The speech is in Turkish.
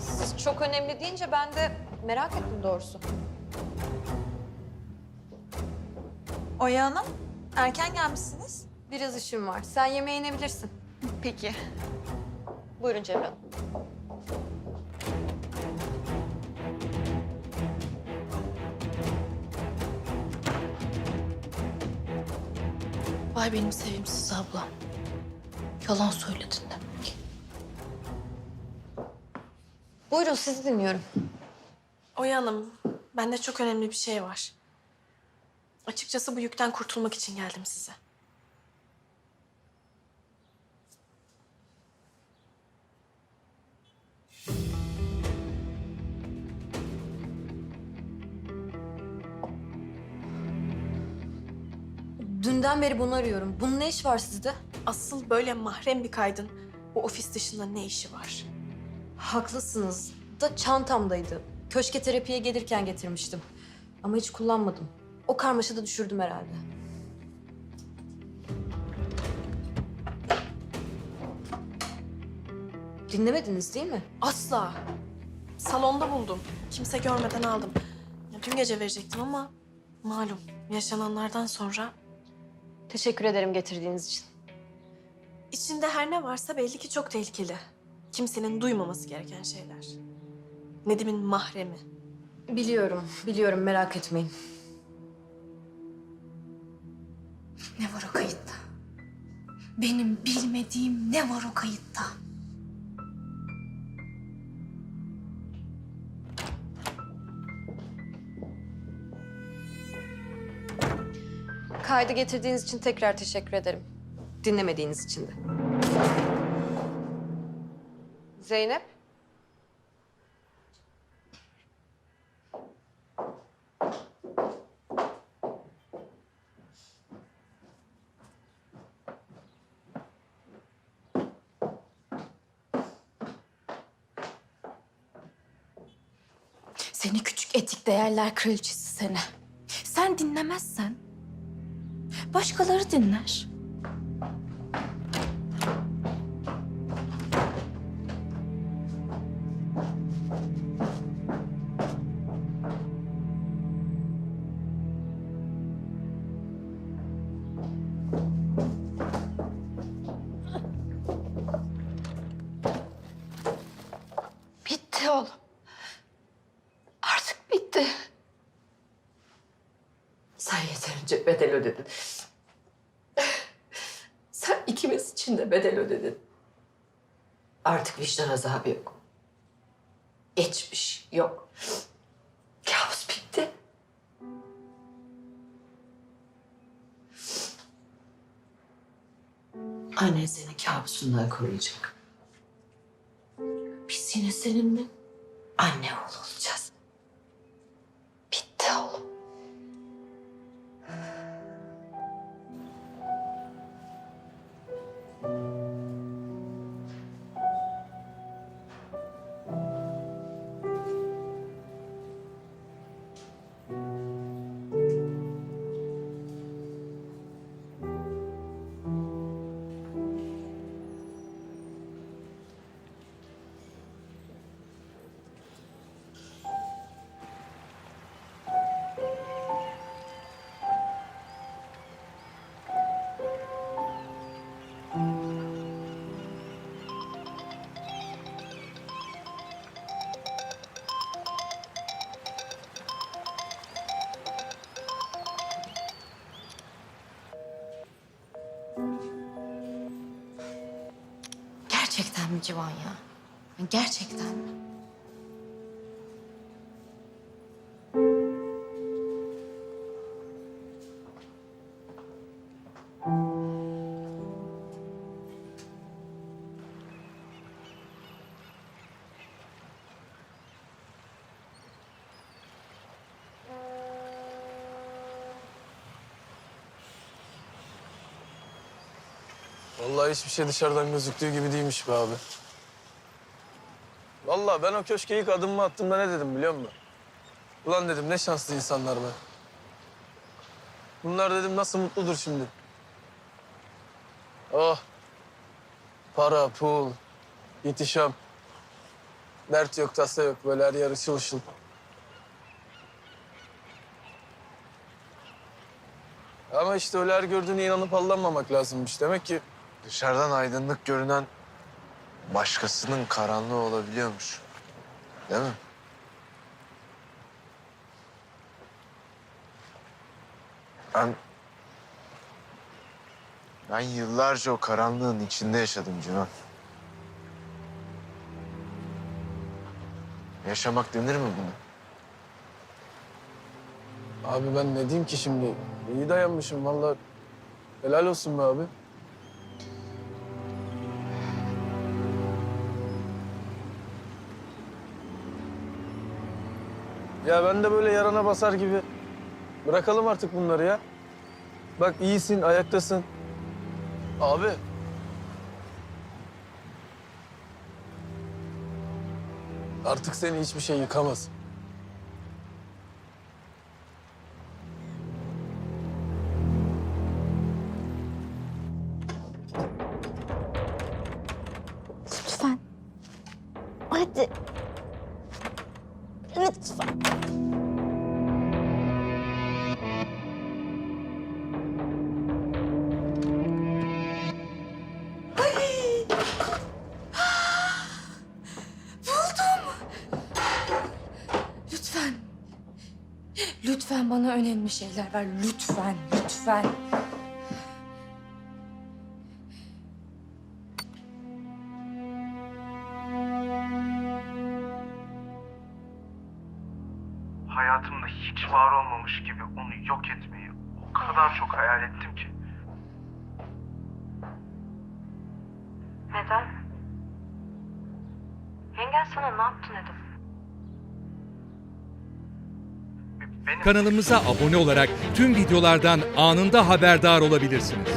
Siz çok önemli deyince ben de merak ettim doğrusu. Oya Hanım, erken gelmişsiniz. Biraz işim var. Sen yemeğe inebilirsin. Peki. Buyurun Cemre Hanım. Vay benim sevimsiz ablam. Yalan söyledin demek. Buyurun sizi dinliyorum. Oya Hanım, bende çok önemli bir şey var. Açıkçası bu yükten kurtulmak için geldim size. Dünden beri bunu arıyorum. Bunun ne iş var sizde? Asıl böyle mahrem bir kaydın bu ofis dışında ne işi var? Haklısınız. Da çantamdaydı. Köşke terapiye gelirken getirmiştim. Ama hiç kullanmadım. O karmaşada düşürdüm herhalde. Dinlemediniz değil mi? Asla. Salonda buldum. Kimse görmeden aldım. Ya, dün gece verecektim ama malum yaşananlardan sonra Teşekkür ederim getirdiğiniz için. içinde her ne varsa belli ki çok tehlikeli. Kimsenin duymaması gereken şeyler. Nedim'in mahremi. Biliyorum, biliyorum merak etmeyin. Ne var o kayıtta? Benim bilmediğim ne var o kayıtta? Kaydı getirdiğiniz için tekrar teşekkür ederim. Dinlemediğiniz için de. Zeynep? Seni küçük etik değerler kraliçesi seni. Sen dinlemezsen başkaları dinler. Oğlum. Artık bitti. Sen yeterince bedel ödedin. Sen ikimiz için de bedel ödedin. Artık vicdan azabı yok. Geçmiş yok. Kabus bitti. Annen seni kabusundan koruyacak. Biz yine seninle anne oğlu olacağız. Gerçekten mi Civan ya? Gerçekten mi? Vallahi hiçbir şey dışarıdan gözüktüğü gibi değilmiş be abi. Vallahi ben o köşke ilk adımımı attığımda ne dedim biliyor musun? Ulan dedim ne şanslı insanlar be. Bunlar dedim nasıl mutludur şimdi. Oh. Para, pul, ihtişam. Dert yok, tasa yok. Böyle her yer ışıl ışıl. Ama işte öyle her gördüğüne inanıp aldanmamak lazımmış. Demek ki Dışarıdan aydınlık görünen başkasının karanlığı olabiliyormuş. Değil mi? Ben... Ben yıllarca o karanlığın içinde yaşadım Civan. Yaşamak denir mi buna? Abi ben ne diyeyim ki şimdi? İyi dayanmışım vallahi. Helal olsun be abi. Ya ben de böyle yarana basar gibi. Bırakalım artık bunları ya. Bak iyisin, ayaktasın. Abi. Artık seni hiçbir şey yıkamaz. Lütfen. Hadi. Lütfen. Lütfen. Lütfen bana önemli şeyler ver. Lütfen, lütfen. Hayatımda hiç var olmamış gibi onu yok etmeyi o kadar çok hayal ettim ki. Neden? Yengen sana ne yaptı neden? Benim Kanalımıza abone olarak tüm videolardan anında haberdar olabilirsiniz.